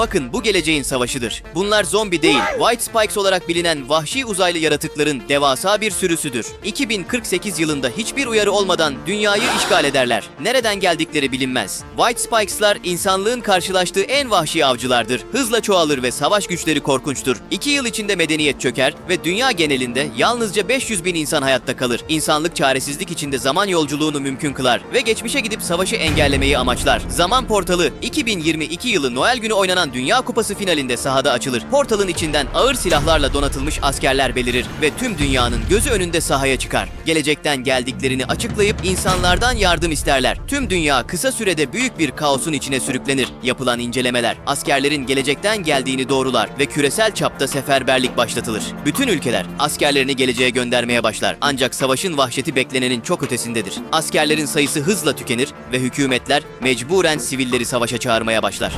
Bakın bu geleceğin savaşıdır. Bunlar zombi değil, White Spikes olarak bilinen vahşi uzaylı yaratıkların devasa bir sürüsüdür. 2048 yılında hiçbir uyarı olmadan dünyayı işgal ederler. Nereden geldikleri bilinmez. White Spikes'lar insanlığın karşılaştığı en vahşi avcılardır. Hızla çoğalır ve savaş güçleri korkunçtur. İki yıl içinde medeniyet çöker ve dünya genelinde yalnızca 500 bin insan hayatta kalır. İnsanlık çaresizlik içinde zaman yolculuğunu mümkün kılar ve geçmişe gidip savaşı engellemeyi amaçlar. Zaman portalı 2022 yılı Noel günü oynanan Dünya Kupası finalinde sahada açılır. Portalın içinden ağır silahlarla donatılmış askerler belirir ve tüm dünyanın gözü önünde sahaya çıkar. Gelecekten geldiklerini açıklayıp insanlardan yardım isterler. Tüm dünya kısa sürede büyük bir kaosun içine sürüklenir. Yapılan incelemeler askerlerin gelecekten geldiğini doğrular ve küresel çapta seferberlik başlatılır. Bütün ülkeler askerlerini geleceğe göndermeye başlar. Ancak savaşın vahşeti beklenenin çok ötesindedir. Askerlerin sayısı hızla tükenir ve hükümetler mecburen sivilleri savaşa çağırmaya başlar.